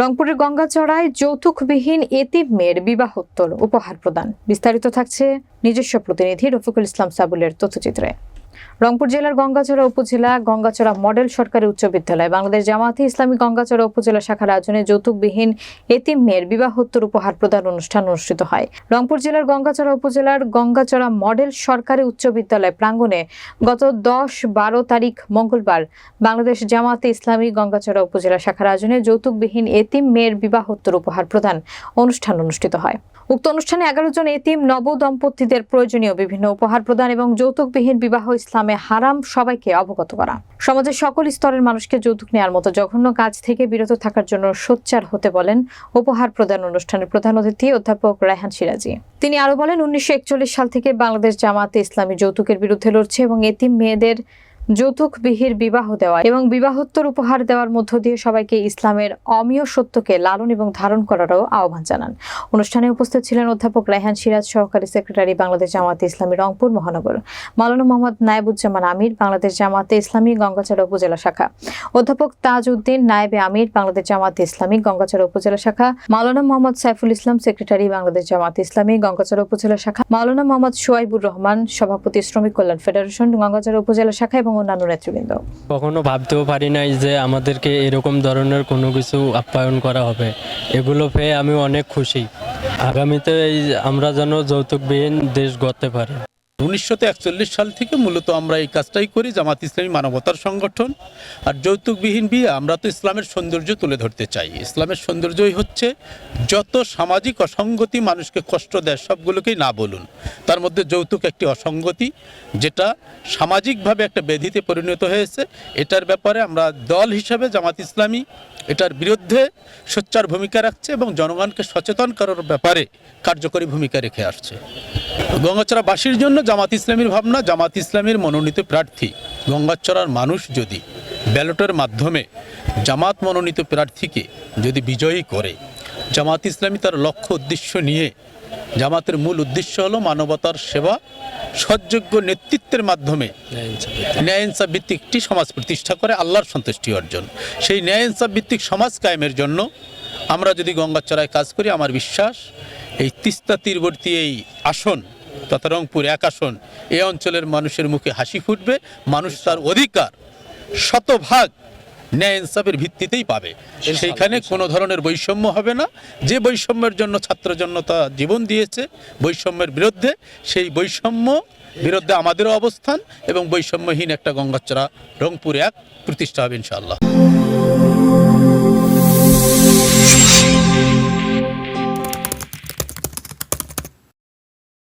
রংপুরের গঙ্গাচড়ায় যৌতুকবিহীন এতিম মেয়ের বিবাহোত্তর উপহার প্রদান। বিস্তারিত থাকছে নিজস্ব প্রতিনিধি রফিকুল ইসলাম সাবুলের তথ্যচিত্রে। রংপুর জেলার গঙ্গাচড়া উপজেলা গঙ্গাচড়া মডেল সরকারি উচ্চ বিদ্যালয়। বাংলাদেশ জামায়াতে ইসলামী গঙ্গাচড়া উপজেলা শাখার আয়োজনে যৌতুকবিহীন এতিম মেয়ের বিবাহোত্তর উপহার প্রদান অনুষ্ঠান অনুষ্ঠিত হয়। রংপুর জেলার গঙ্গাচড়া উপজেলার গঙ্গাচড়া মডেল সরকারি উচ্চ বিদ্যালয় প্রাঙ্গণে গত দশ বারো তারিখ মঙ্গলবার বাংলাদেশ জামায়াতে ইসলামী গঙ্গাচড়া উপজেলা শাখার আয়োজনে যৌতুকবিহীন এতিম মেয়ের বিবাহোত্তর উপহার প্রদান অনুষ্ঠান অনুষ্ঠিত হয়। উক্ত অনুষ্ঠানে এগারো জন এতিম নব দম্পতিদের প্রয়োজনীয় বিভিন্ন উপহার প্রদান এবং যৌতুকবিহীন বিবাহ ইসলামে হারাম সবাইকে অবগত করা। সমাজের সকল স্তরের মানুষকে যৌতুক নেওয়ার মতো জঘন্য কাজ থেকে বিরত থাকার জন্য সোচ্চার হতে বলেন উপহার প্রদান অনুষ্ঠানের প্রধান অতিথি অধ্যাপক রায়হান সিরাজি। তিনি আরও বলেন, উনিশশো একচল্লিশ সাল থেকে বাংলাদেশ জামাতে ইসলামী যৌতুকের বিরুদ্ধে লড়ছে এবং এতিম মেয়েদের যৌতুক বিহির বিবাহ দেওয়া এবং বিবাহোত্তর উপহার দেওয়ার মধ্য দিয়ে সবাইকে ইসলামের অমীয় সত্যকে লালন এবং ধারণ করারও আহ্বান জানান। অনুষ্ঠানে উপস্থিত ছিলেন অধ্যাপক রায়হান সিরাজ, সহকারী সেক্রেটারি বাংলাদেশ জামাতে ইসলামী রংপুর মহানগর, মাওলানা মোহাম্মদ নায়েবুজ্জামান আমির, বাংলাদেশ জামাতে ইসলামী গঙ্গাচড়া উপজেলা শাখা, অধ্যাপক তাজ উদ্দিন নায়েবে আমির, বাংলাদেশ জামাতে ইসলামী গঙ্গাচড়া উপজেলা শাখা, মাওলানা মোহাম্মদ সাইফুল ইসলাম, সেক্রেটারি বাংলাদেশ জামাতে ইসলামী গঙ্গাচড়া উপজেলা শাখা, মাওলানা মোহাম্মদ সোয়াইবুর রহমান, সভাপতি শ্রমিক কল্যাণ ফেডারেশন গঙ্গাচড়া উপজেলা শাখা এবং অন্যান্য নেতৃবৃন্দ? কখনো ভাবতেও পারি নাই যে আমাদেরকে এরকম ধরনের কোনো কিছু আপ্যায়ন করা হবে। এগুলো পেয়ে আমি অনেক খুশি। আগামীতে আমরা যেন যৌতুকবিহীন দেশ গড়তে পারি। উনিশশো একচল্লিশ সাল থেকে মূলত আমরা এই কাজটাই করি, জামাত ইসলামী মানবতার সংগঠন। আর যৌতুকবিহীন বিয়ে আমরা তো ইসলামের সৌন্দর্য তুলে ধরতে চাই। ইসলামের সৌন্দর্যই হচ্ছে যত সামাজিক অসঙ্গতি মানুষকে কষ্ট দেয় সবগুলোকেই না বলুন। তার মধ্যে যৌতুক একটি অসঙ্গতি, যেটা সামাজিকভাবে একটা ব্যাধিতে পরিণত হয়েছে। এটার ব্যাপারে আমরা দল হিসাবে জামাত ইসলামী এটার বিরুদ্ধে সোচ্চার ভূমিকা রাখছে এবং জনগণকে সচেতন করার ব্যাপারে কার্যকরী ভূমিকা রেখে আসছে। গঙ্গাচড়াবাসীর জন্য জামাত ইসলামীর ভাবনা, জামাত ইসলামীর মনোনীত প্রার্থী। গঙ্গাচড়ার মানুষ যদি ব্যালটের মাধ্যমে জামাত মনোনীত প্রার্থীকে যদি বিজয়ী করে, জামাত ইসলামী তার লক্ষ্য উদ্দেশ্য নিয়ে, জামাতের মূল উদ্দেশ্য হলো মানবতার সেবা, সৎযোগ্য নেতৃত্বের মাধ্যমে ন্যায় ভিত্তিক একটি সমাজ প্রতিষ্ঠা করে, আল্লাহর সন্তুষ্টি অর্জন। সেই ন্যায় ভিত্তিক সমাজ কায়েমের জন্য আমরা যদি গঙ্গাচড়ায় কাজ করি, আমার বিশ্বাস এই তিস্তা তীরবর্তী এই আসন তথা রংপুর এক আসন এই অঞ্চলের মানুষের মুখে হাসি ফুটবে মানুষ তার অধিকার শতভাগ ন্যায় ইনসাফের ভিত্তিতেই পাবে। সেইখানে কোনো ধরনের বৈষম্য হবে না। যে বৈষম্যের জন্য ছাত্র জনতা জীবন দিয়েছে বৈষম্যের বিরুদ্ধে সেই বৈষম্য বিরুদ্ধে আমাদেরও অবস্থান এবং বৈষম্যহীন একটা গঙ্গাচড়া রংপুর এক প্রতিষ্ঠা হবে ইনশাআল্লাহ।